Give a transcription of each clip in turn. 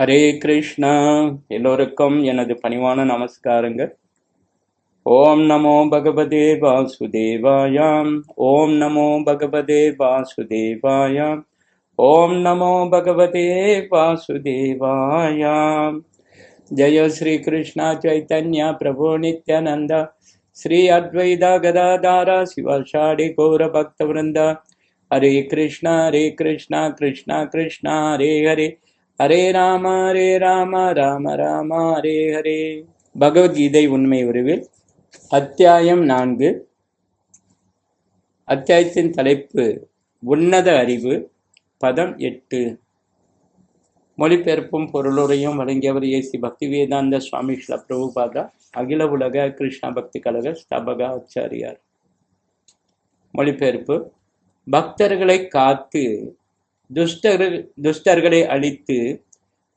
ஹரே கிருஷ்ணா. எல்லோருக்கும் எனது பணிவான நமஸ்காரங்கள். ஓம் நமோ பகவதே வாசுதேவாயாம். ஓம் நமோ பகவதே வாசுதேவாயாம். ஓம் நமோ பகவதே வாசுதேவாயாம். ஜெய ஸ்ரீ கிருஷ்ணா சைத்தன்யா பிரபு நித்யானந்தா. ஸ்ரீ அத்வைதா கதாதாரா சிவஷாடி கௌர பக்த விருந்தா ஹரே கிருஷ்ணா ஹரே கிருஷ்ணா கிருஷ்ணா கிருஷ்ணா ஹரே ஹரே. ஹரே ராம ஹரே ராம ராம ராம ஹரே ஹரே. பகவத்கீதை உண்மை உருவில் அத்தியாயம் நான்கு. அத்தியாயத்தின் தலைப்பு உன்னத அறிவு பதம் எட்டு. மொழிபெயர்ப்பும் பொருளுரையும் வழங்கியவர் ஏசி பக்தி வேதாந்த சுவாமி ஸ்ல பிரபுபாதா அகில உலக கிருஷ்ணா பக்தி கழக ஸ்தபகா ஆச்சாரியார் மொழிபெயர்ப்பு பக்தர்களை காத்து துஷ்டர் துஷ்டர்களை அழித்து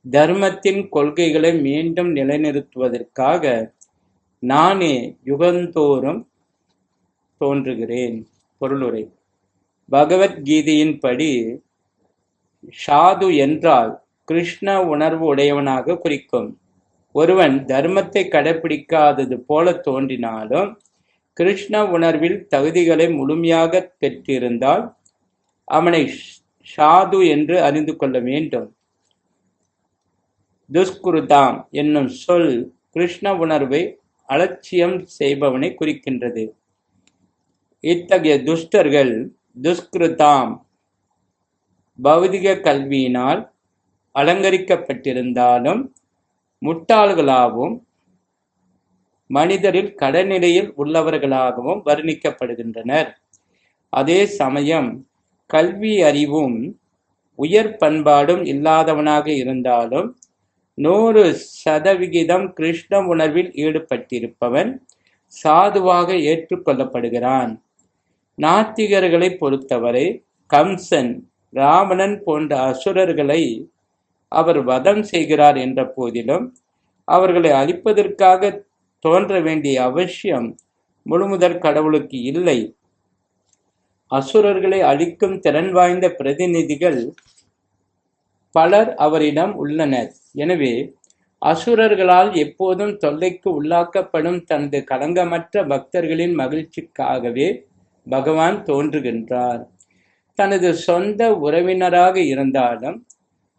தர்மத்தின் கொள்கைகளை மீண்டும் நிலைநிறுத்துவதற்காக நானே யுகந்தோறும் தோன்றுகிறேன். பொருளுரை. பகவத்கீதையின்படி ஷாது என்றால் கிருஷ்ண உணர்வு உடையவனாக குறிக்கும். ஒருவன் தர்மத்தை கடைபிடிக்காதது போல தோன்றினாலும் கிருஷ்ண உணர்வில் தகுதிகளை முழுமையாக பெற்றிருந்தால் அவனை ஷாது என்று அறிந்து கொள்ள வேண்டும். துஷ்குருதாம் என்னும் சொல் கிருஷ்ண உணர்வை அலட்சியம் செய்பவனை குறிக்கின்றது. இத்தகைய துஷ்டர்கள் துஷ்கிருதாம் பௌதிக கல்வியினால் அலங்கரிக்கப்பட்டிருந்தாலும் முட்டாள்களாகவும் மனிதரில் கடநிலையில் உள்ளவர்களாகவும் வர்ணிக்கப்படுகின்றனர். அதே சமயம் கல்வி அறிவும் உயர் பண்பாடும் இல்லாதவனாக இருந்தாலும் நூறு சதவிகிதம் கிருஷ்ண உணர்வில் ஈடுபட்டிருப்பவன் சாதுவாக ஏற்றுக்கொள்ளப்படுகிறான். நாத்திகர்களை பொறுத்தவரை கம்சன் ராவணன் போன்ற அசுரர்களை அவர் வதம் செய்கிறார் என்ற போதிலும் அவர்களை அழிப்பதற்காக தோன்ற வேண்டிய அவசியம் முழுமுதற் கடவுளுக்கு இல்லை. அசுரர்களை அழிக்கும் திறன் வாய்ந்த பிரதிநிதிகள் பலர் அவரிடம் உள்ளனர். எனவே அசுரர்களால் எப்போதும் தொல்லைக்கு உள்ளாக்கப்படும் தனது களங்கமற்ற பக்தர்களின் மகிழ்ச்சிக்காகவே பகவான் தோன்றுகின்றார். தனது சொந்த உறவினராக இருந்தாலும்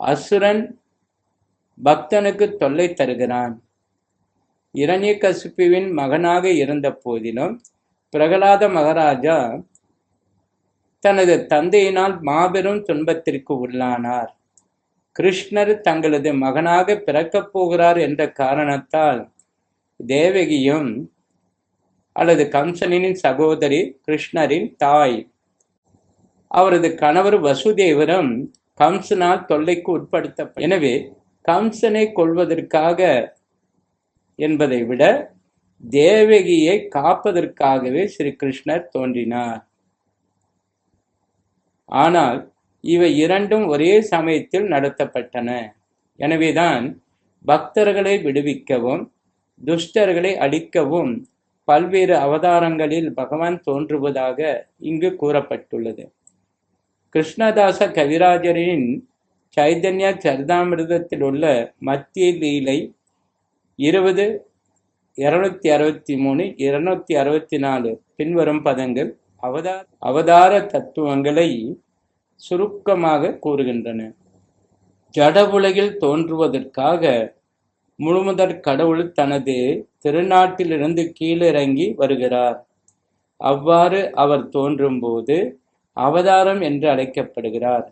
அசுரன் பக்தனுக்கு தொல்லை தருகிறான். இரண்யகசிப்புவின் மகனாக இருந்த போதிலும் பிரகலாத மகாராஜா தனது தந்தையினால் மாபெரும் துன்பத்திற்கு உள்ளானார். கிருஷ்ணர் தங்களது மகனாக பிறக்கப் போகிறார் என்ற காரணத்தால் தேவகியும் அல்லது கம்சனின் சகோதரி கிருஷ்ணரின் தாய் அவரது கணவர் வசுதேவரும் கம்சனால் தொல்லைக்கு உட்படுத்த எனவே கம்சனை கொள்வதற்காக என்பதை விட தேவகியை காப்பதற்காகவே ஸ்ரீ கிருஷ்ணர் தோன்றினார். ஆனால் இவை இரண்டும் ஒரே சமயத்தில் நடத்தப்பட்டன. எனவேதான் பக்தர்களை விடுவிக்கவும் துஷ்டர்களை அழிக்கவும் பல்வேறு அவதாரங்களில் பகவான் தோன்றுவதாக இங்கு கூறப்பட்டுள்ளது. கிருஷ்ணதாச கவிராஜரின் சைதன்ய சரிதாமிரதத்தில் உள்ள மத்திய லீலை இருபது இருநூத்தி அறுபத்தி மூணு இருநூத்தி அறுபத்தி நாலு பின்வரும் பதங்கள் அவதார அவதார தத்துவங்களை சுருக்கமாக கூறுகின்றன. ஜட உலகில் தோன்றுவதற்காக முழுமுதற் கடவுள் தனது திருநாட்டிலிருந்து கீழிறங்கி வருகிறார். அவ்வாறு அவர் தோன்றும்போது அவதாரம் என்று அழைக்கப்படுகிறார்.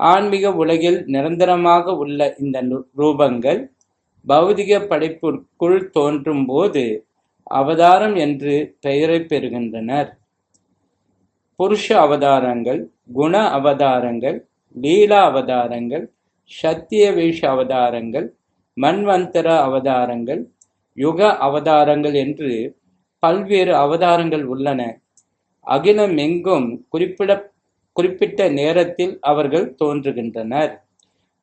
ஆன்மீக உலகில் நிரந்தரமாக உள்ள இந்த ரூபங்கள் பௌதிக படைப்பிற்குள் தோன்றும் போது அவதாரம் என்று பெயரை பெறுகின்றனர். புருஷ அவதாரங்கள் குண அவதாரங்கள் லீலா அவதாரங்கள் சத்திய வேஷ அவதாரங்கள் மன்வந்தர அவதாரங்கள் யுக அவதாரங்கள் என்று பல்வேறு அவதாரங்கள் உள்ளன. அகிலம் எங்கும் குறிப்பிட குறிப்பிட்ட நேரத்தில் அவர்கள் தோன்றுகின்றனர்.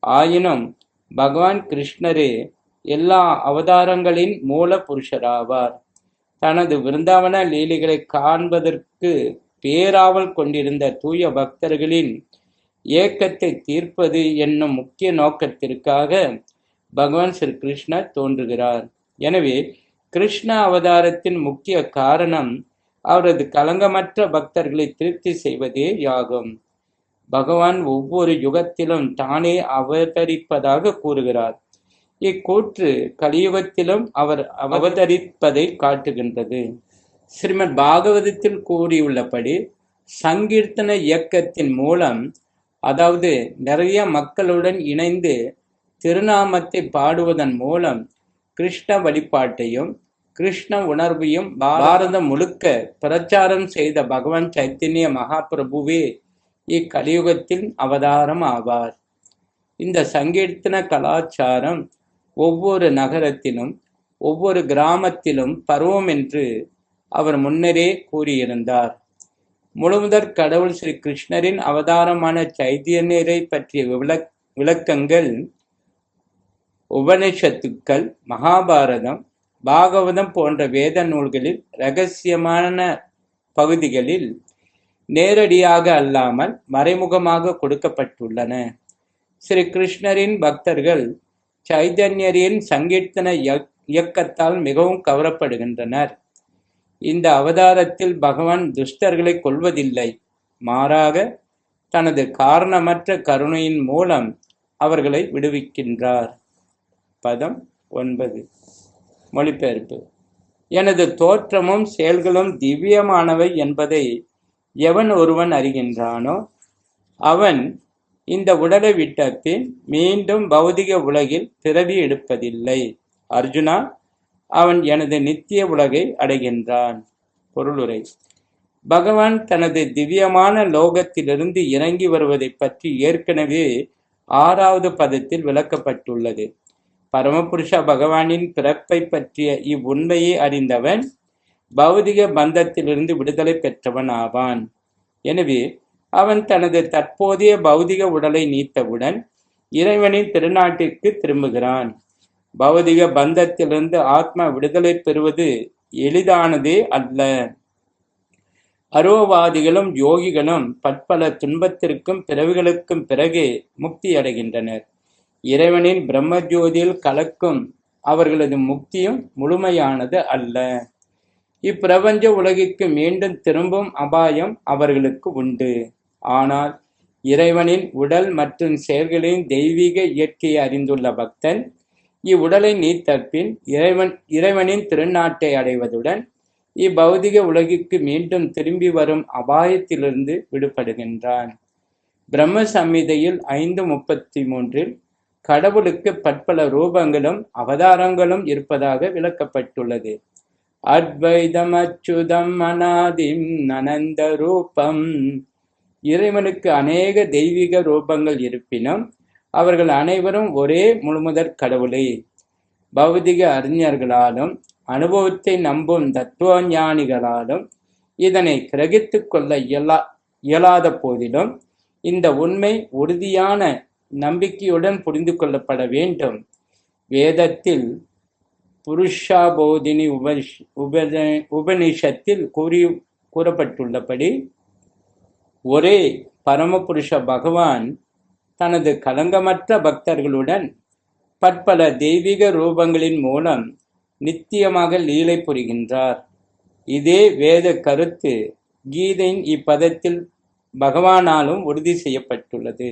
ஆயினும் பகவான் கிருஷ்ணரே எல்லா அவதாரங்களின் மூல புருஷராவார். தனது விருந்தாவன லீலைகளை காண்பதற்கு பேராவல் கொண்டிருந்த தூய பக்தர்களின் ஏக்கத்தை தீர்ப்பது என்னும் முக்கிய நோக்கத்திற்காக பகவான் ஸ்ரீ கிருஷ்ணர் தோன்றுகிறார். எனவே கிருஷ்ண அவதாரத்தின் முக்கிய காரணம் அவரது கலங்கமற்ற பக்தர்களை திருப்தி செய்வதே யாகும். பகவான் ஒவ்வொரு யுகத்திலும் தானே அவதரிப்பதாக கூறுகிறார். இக்கூற்று கலியுகத்திலும் அவர் அவதரிப்பதை காட்டுகின்றது. ஸ்ரீமத் பாகவதத்தில் கூறியுள்ளபடி சங்கீர்த்தன இயக்கத்தின் மூலம் அதாவது நிறைய மக்களுடன் இணைந்து திருநாமத்தை பாடுவதன் மூலம் கிருஷ்ண வழிபாட்டையும் கிருஷ்ண உணர்வையும் பாரதம் முழுக்க பிரச்சாரம் செய்த பகவான் சைத்தன்ய மகாபிரபுவே இக்கலியுகத்தின் அவதாரம் ஆவார். இந்த சங்கீர்த்தன கலாச்சாரம் ஒவ்வொரு நகரத்திலும் ஒவ்வொரு கிராமத்திலும் பருவம் என்று அவர் முன்னரே கூறியிருந்தார். முழுமுதற் கடவுள் ஸ்ரீ கிருஷ்ணரின் அவதாரமான சைத்தியநீரை பற்றிய விளக் விளக்கங்கள் உபனிஷத்துக்கள் மகாபாரதம் பாகவதம் போன்ற வேத நூல்களில் ரகசியமான பகுதிகளில் நேரடியாக அல்லாமல் மறைமுகமாக கொடுக்கப்பட்டுள்ளன. ஸ்ரீ கிருஷ்ணரின் பக்தர்கள் சைதன்யரின் சங்கீர்த்தன இயக்கத்தால் மிகவும் கவரப்படுகின்றனர். இந்த அவதாரத்தில் பகவான் துஷ்டர்களை கொள்வதில்லை மாறாக தனது காரணமற்ற கருணையின் மூலம் அவர்களை விடுவிக்கின்றார். பதம் ஒன்பது. மொழிபெயர்ப்பு. எனது தோற்றமும் செயல்களும் திவ்யமானவை என்பதை எவன் ஒருவன் அறிகின்றானோ அவன் இந்த உடலை விட்ட பின் மீண்டும் பௌதிக உலகில் பிறவி எடுப்பதில்லை. அர்ஜுனா அவன் எனது நித்திய உலகை அடைகின்றான். பொருளுரை. பகவான் தனது திவ்யமான லோகத்திலிருந்து இறங்கி வருவதை பற்றி ஏற்கனவே ஆறாவது பதத்தில் விளக்கப்பட்டுள்ளது. பரமபுருஷ பகவானின் பிறப்பை பற்றிய இவ்வுண்மையை அறிந்தவன் பௌதிக பந்தத்திலிருந்து விடுதலை பெற்றவன் ஆவான். எனவே அவன் தனது தற்போதைய பௌதிக உடலை நீத்தவுடன் இறைவனின் திருநாட்டிற்கு திரும்புகிறான். பௌதிக பந்தத்திலிருந்து ஆத்மா விடுதலை பெறுவது எளிதானதே அல்ல. அரோவாதிகளும் யோகிகளும் பற்பல துன்பத்திற்கும் பிறவிகளுக்கும் பிறகு முக்தி அடைகின்றனர். இறைவனின் பிரம்மஜோதியில் கலக்கும் அவர்களது முக்தியும் முழுமையானது அல்ல. இப்பிரபஞ்ச உலகிற்கு மீண்டும் திரும்பும் அபாயம் அவர்களுக்கு உண்டு. ஆனால் இறைவனின் உடல் மற்றும் செயல்களின் தெய்வீக இயற்கையை அறிந்துள்ள பக்தன் இவ்வுடலை நீத்த தற்பின் இறைவன் இறைவனின் திருநாட்டை அடைவதுடன் இப்பௌதிக உலகிற்கு மீண்டும் திரும்பி வரும் அபாயத்திலிருந்து விடுபடுகின்றான். பிரம்ம சம்மிதையில் ஐந்து முப்பத்தி மூன்றில் கடவுளுக்கு பற்பல ரூபங்களும் அவதாரங்களும் இருப்பதாக விளக்கப்பட்டுள்ளது. அத்வைதம் அச்சுதம் அனாதிம் அனந்த ரூபம். இறைவனுக்கு அநேக தெய்வீக ரூபங்கள் இருப்பினும் அவர்கள் அனைவரும் ஒரே முழுமுதற் கடவுளே. பௌதிக அறிஞர்களாலும் அனுபவத்தை நம்பும் தத்துவ ஞானிகளாலும் இதனை கிரகித்து கொள்ள இயலா இயலாத போதிலும் இந்த உண்மை உறுதியான நம்பிக்கையுடன் புரிந்து கொள்ளப்பட வேண்டும். வேதத்தில் புருஷாபோதினி உபனிஷ் உபத உபனிஷத்தில் கூறி கூறப்பட்டுள்ளபடி ஒரே பரமபுருஷ பகவான் தனது களங்கமற்ற பக்தர்களுடன் பற்பல தெய்வீக ரூபங்களின் மூலம் நித்தியமாக லீலை புரிகின்றார். இதே வேத கருத்து கீதையின் இப்பதத்தில் பகவானாலும் உறுதி செய்யப்பட்டுள்ளது.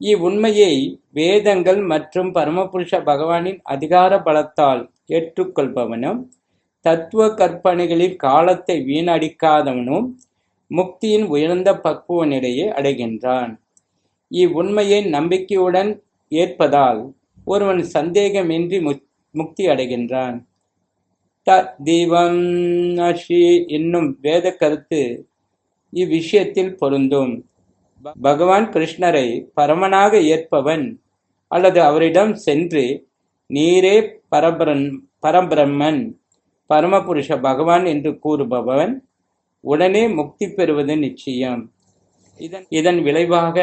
இவ்வுண்மையை வேதங்கள் மற்றும் பரமபுருஷ பகவானின் அதிகார பலத்தால் ஏற்றுக்கொள்பவனும் தத்துவ கற்பனைகளில் காலத்தை வீணடிக்காதவனும் முக்தியின் உயர்ந்த பக்குவ நிலையை அடைகின்றான். இவ்வுண்மையை நம்பிக்கையுடன் ஏற்பதால் ஒருவன் சந்தேகமின்றி முக்தி அடைகின்றான். த தீபம் அஷி என்னும் வேத கருத்து இவ்விஷயத்தில் பொருந்தும். பகவான் கிருஷ்ணரை பரமனாக ஏற்பவன் அல்லது அவரிடம் சென்று நீரே பரபரன் பரபிரம்மன் பரமபுருஷ பகவான் என்று கூறுபவன் உடனே முக்தி பெறுவது நிச்சயம். இதன் இதன் விளைவாக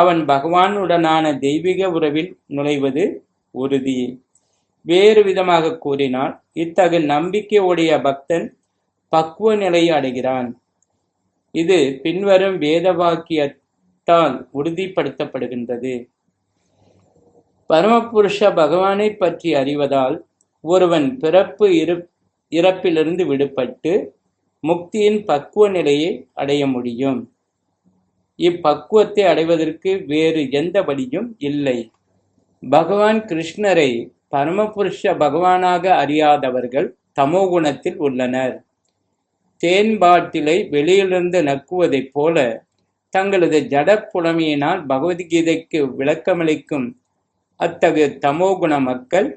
அவன் பகவானுடனான தெய்வீக உறவில் நுழைவது உறுதி. வேறு விதமாக கூறினால் இத்தகு நம்பிக்கையுடைய பக்தன் பக்குவ நிலையை அடைகிறான். இது பின்வரும் வேத வாக்கியத்தால் உறுதிப்படுத்தப்படுகின்றது. பரமபுருஷ பகவானை பற்றி அறிவதால் ஒருவன் பிறப்பு இரு இறப்பிலிருந்து விடுபட்டு முக்தியின் பக்குவ நிலையை அடைய முடியும். இப்பக்குவத்தை அடைவதற்கு வேறு எந்த வழியும் இல்லை. பகவான் கிருஷ்ணரை பரமபுருஷ பகவானாக அறியாதவர்கள் தமோ குணத்தில் உள்ளனர். தேன் பாட்டிலை வெளியிலிருந்து நக்குவதைப் போல தங்களது ஜட புலமையினால் பகவத்கீதைக்கு விளக்கமளிக்கும் அத்தகைய தமோகுண மக்கள்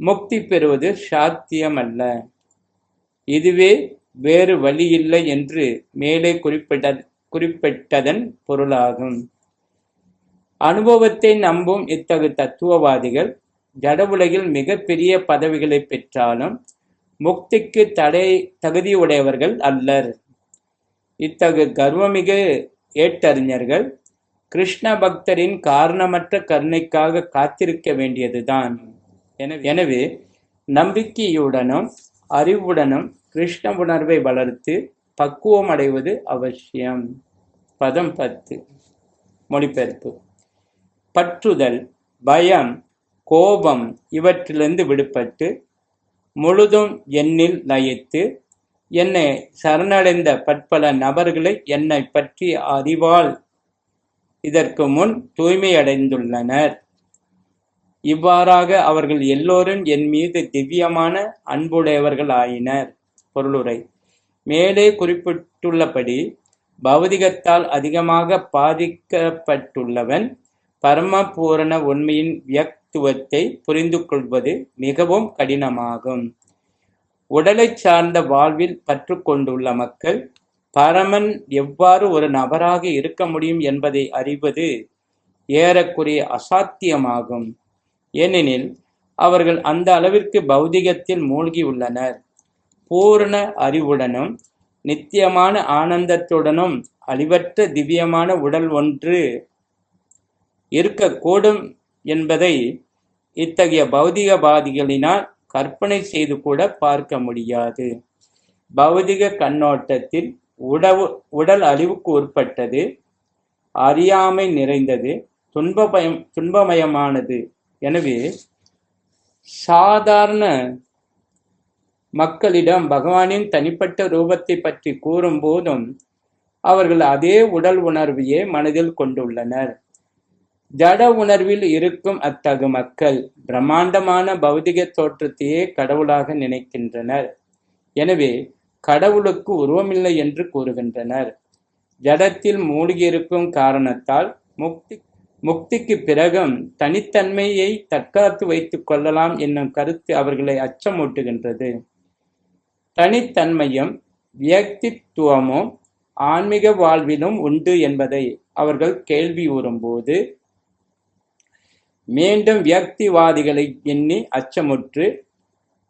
முக்தி பெறுவது சாத்தியமல்ல. இதுவே வேறு வழியில்லை என்று மேலே குறிப்பிட்ட குறிப்பிட்டதன் பொருளாகும். அனுபவத்தை நம்பும் இத்தகு தத்துவவாதிகள் ஜட உலகில் மிகப்பெரிய பதவிகளை பெற்றாலும் முக்திக்கு தடை தகுதியுடையவர்கள் அல்லர். இத்தகு கர்வமிகு ஏட்டறிஞர்கள் கிருஷ்ண பக்தரின் காரணமற்ற கருணைக்காக காத்திருக்க வேண்டியதுதான். எனவே எனவே நம்பிக்கையுடனும் அறிவுடனும் கிருஷ்ண உணர்வை வளர்த்து பக்குவம் அடைவது அவசியம். பதம் பத்து. மொழிபெயர்ப்பு. பற்றுதல் பயம் கோபம் இவற்றிலிருந்து விடுபட்டு முழுதும் எண்ணில் லயித்து என்னை சரணடைந்த பற்பல நபர்களை என்னை பற்றி அறிவால் இதற்கு முன் தூய்மையடைந்துள்ளனர். இவ்வாறாக அவர்கள் எல்லோரும் என் மீது திவ்யமான அன்புடையவர்கள் ஆயினர் பொருளுரை. மேலே குறிப்பிட்டுள்ளபடி பௌதிகத்தால் அதிகமாக பாதிக்கப்பட்டுள்ளவன் பரமபூரண உண்மையின் வியக்துவத்தை புரிந்து கொள்வது மிகவும் கடினமாகும். உடலை சார்ந்த வாழ்வில் பற்று கொண்டுள்ள மக்கள் பரமன் எவ்வாறு ஒரு நபராக இருக்க முடியும் என்பதை அறிவது ஏறக்குறைய அசாத்தியமாகும். ஏனெனில் அவர்கள் அந்த அளவிற்கு பௌதிகத்தில் மூழ்கியுள்ளனர். பூரண அறிவுடனும் நித்தியமான ஆனந்தத்துடனும் அழிவற்ற திவ்யமான உடல் ஒன்று இருக்கக்கூடும் என்பதை இத்தகைய பௌதிகவாதிகளினால் கற்பனை செய்து கூட பார்க்க முடியாது. பௌதிக கண்ணோட்டத்தில் உடவு உடல் அழிவுக்கு உட்பட்டது அறியாமை நிறைந்தது துன்பபயம் துன்பமயமானது. எனவே சாதாரண மக்களிடம் பகவானின் தனிப்பட்ட ரூபத்தை பற்றி கூறும் போதும் அவர்கள் அதே உடல் உணர்வையே மனதில் கொண்டுள்ளனர். ஜட உணர்வில் இருக்கும் அத்தகு மக்கள் பிரம்மாண்டமான பௌதிக தோற்றத்தையே கடவுளாக நினைக்கின்றனர். எனவே கடவுளுக்கு உருவமில்லை என்று கூறுகின்றனர். ஜடத்தில் மூழ்கியிருக்கும் காரணத்தால் முக்தி முக்திக்கு பிறகும் தனித்தன்மையை தற்காத்து வைத்துக் கொள்ளலாம் என்னும் கருத்து அவர்களை அச்சமூட்டுகின்றது. தனித்தன்மையும் வியக்தித்துவமும் ஆன்மீக வாழ்விலும் உண்டு என்பதை அவர்கள் கேள்வி கூறும்போது மீண்டும் வியக்திவாதிகளை எண்ணி அச்சமுற்று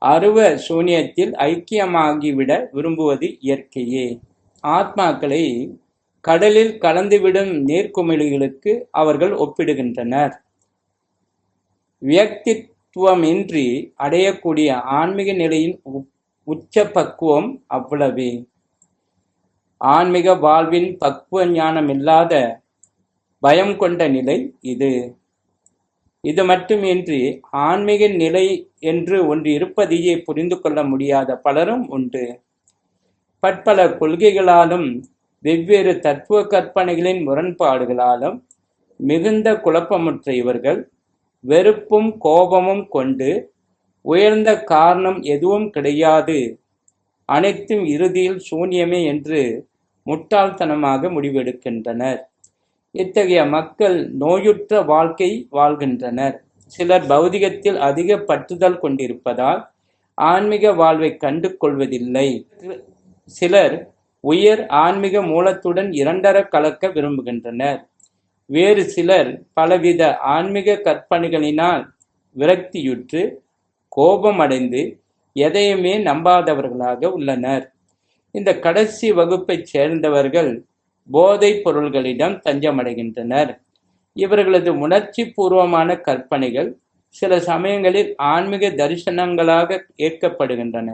அருவ சூனியத்தில் ஐக்கியமாகிவிட விரும்புவது இயற்கையே. ஆத்மாக்களை கடலில் கலந்துவிடும் நீர்க்குமிழிகளுக்கு அவர்கள் ஒப்பிடுகின்றனர். வியக்தித்துவமின்றி அடையக்கூடிய ஆன்மீக நிலையின் உச்ச பக்குவம் அவ்வளவே. ஆன்மீக வாழ்வின் பக்குவ ஞானம் இல்லாத பயம் கொண்ட நிலை இது. இது மட்டுமின்றி ஆன்மீக நிலை என்று ஒன்று இருப்பதையே புரிந்து கொள்ள முடியாத பலரும் உண்டு. பற்பல கொள்கைகளாலும் வெவ்வேறு தத்துவ கற்பனைகளின் முரண்பாடுகளாலும் மிகுந்த குழப்பமுற்ற இவர்கள் வெறுப்பும் கோபமும் கொண்டு உயர்ந்த காரணம் எதுவும் கிடையாது. அனைத்தும் இறுதியில் சூன்யமே என்று முட்டாள்தனமாக முடிவெடுக்கின்றனர். இத்தகைய மக்கள் நோயுற்ற வாழ்க்கை வாழ்கின்றனர். சிலர் பௌதிகத்தில் அதிக பற்றுதல் கொண்டிருப்பதால் ஆன்மீக வாழ்வை கண்டு கொள்வதில்லை சிலர் உயர் ஆன்மீக மூலத்துடன் இரண்டர கலக்க விரும்புகின்றனர். வேறு சிலர் பலவித ஆன்மீக கற்பனைகளினால் விரக்தியுற்று கோபமடைந்து எதையுமே நம்பாதவர்களாக உள்ளனர். இந்த கடைசி வகுப்பைச் சேர்ந்தவர்கள் போதைப் பொருள்களிடம் தஞ்சமடைகின்றனர். இவர்களது உணர்ச்சி பூர்வமான கற்பனைகள் சில சமயங்களில் ஆன்மீக தரிசனங்களாக ஏற்கப்படுகின்றன.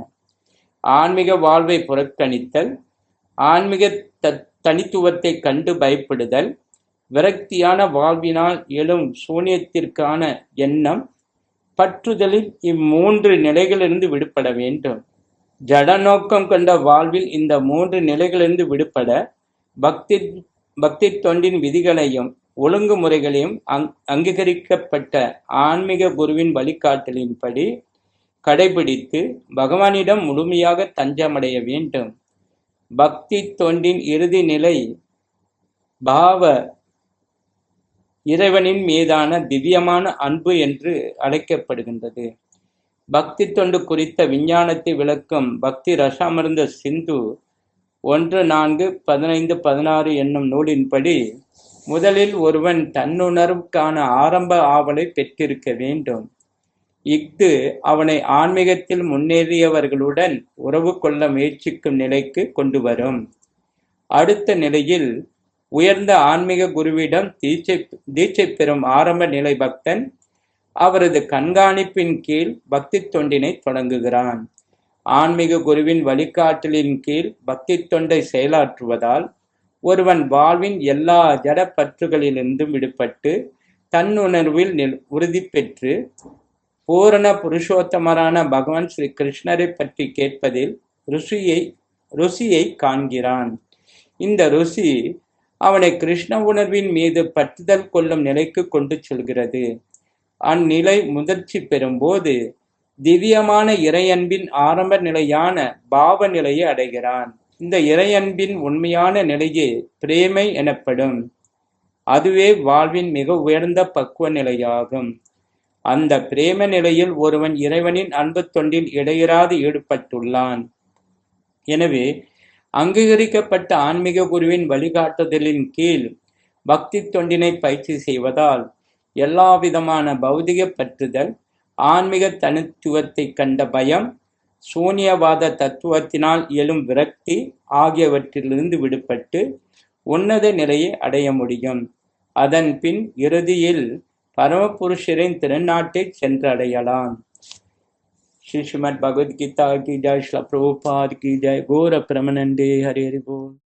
ஆன்மீக வாழ்வை புறக்கணித்தல் ஆன்மீக த தனித்துவத்தை கண்டு பயப்படுதல் விரக்தியான வாழ்வினால் எழும் சூனியத்திற்கான எண்ணம் பற்றுதலில் இம்மூன்று நிலைகளிலிருந்து விடுபட வேண்டும். ஜட நோக்கம் கொண்ட வாழ்வில் இந்த மூன்று நிலைகளிலிருந்து விடுபட பக்தி பக்தி தொண்டின் விதிகளையும் ஒழுங்குமுறைகளையும் அங் அங்கீகரிக்கப்பட்ட ஆன்மீக குருவின் வழிகாட்டலின்படி கடைபிடித்து பகவானிடம் முழுமையாக தஞ்சமடைய வேண்டும். பக்தி தொண்டின் இறுதி நிலை பாவ இறைவனின் மீதான திவ்யமான அன்பு என்று அழைக்கப்படுகின்றது. பக்தி தொண்டு குறித்த விஞ்ஞானத்தை விளக்கும் பக்தி ரசாமிருந்த சிந்து ஒன்று நான்கு பதினைந்து பதினாறு என்னும் நூலின்படி முதலில் ஒருவன் தன்னுணர்வுக்கான ஆரம்ப ஆவலை பெற்றிருக்க வேண்டும். இஃது அவனை ஆன்மீகத்தில் முன்னேறியவர்களுடன் உறவு கொள்ள முயற்சிக்கும் நிலைக்கு கொண்டு வரும். அடுத்த நிலையில் உயர்ந்த ஆன்மீக குருவிடம் தீட்சை தீட்சை பெறும் ஆரம்ப நிலை பக்தன் அவரது கண்காணிப்பின் கீழ் பக்தி தொண்டினை தொடங்குகிறான். ஆன்மீக குருவின் வழிகாட்டலின் கீழ் பக்தி தொண்டை செயலாற்றுவதால் ஒருவன் வாழ்வின் எல்லா ஜட பற்றுகளிலிருந்தும் விடுபட்டு தன்னுணர்வில் நில் உறுதி பெற்று பூரண புருஷோத்தமரான பகவான் ஸ்ரீ கிருஷ்ணரை பற்றி கேட்பதில் ருசியை ருசியை காண்கிறான். இந்த ருசி அவனை கிருஷ்ண உணர்வின் மீது பற்றுதல் கொள்ளும் நிலைக்கு கொண்டு செல்கிறது. அந்நிலை முதிர்ச்சி பெறும்போது திவ்யமான இறையன்பின் ஆரம்ப நிலையான பாவ நிலையை அடைகிறான். இந்த இறையன்பின் உண்மையான நிலையே பிரேமை எனப்படும். அதுவே வாழ்வின் மிக உயர்ந்த பக்குவ நிலையாகும். அந்த பிரேம நிலையில் ஒருவன் இறைவனின் அன்பு தொண்டில் இடையராது ஈடுபட்டுள்ளான். எனவே அங்கீகரிக்கப்பட்ட ஆன்மீக குருவின் வழிகாட்டுதலின் கீழ் பக்தி தொண்டினை பயிற்சி செய்வதால் எல்லாவிதமான பௌதிக பற்றுதல் ஆன்மீக தனித்துவத்தை கண்ட பயம் சூனியவாத தத்துவத்தினால் எழும் விரக்தி ஆகியவற்றிலிருந்து விடுபட்டு உன்னத நிலையை அடைய முடியும். அதன் பின் இறுதியில் பரமபுருஷரின் திருநாட்டை சென்றடையலாம். श्री श्रीमद भगवद गीता की जय श्री प्रभुपाद की जय। गौर प्रमनंदे हरे हरि बोल।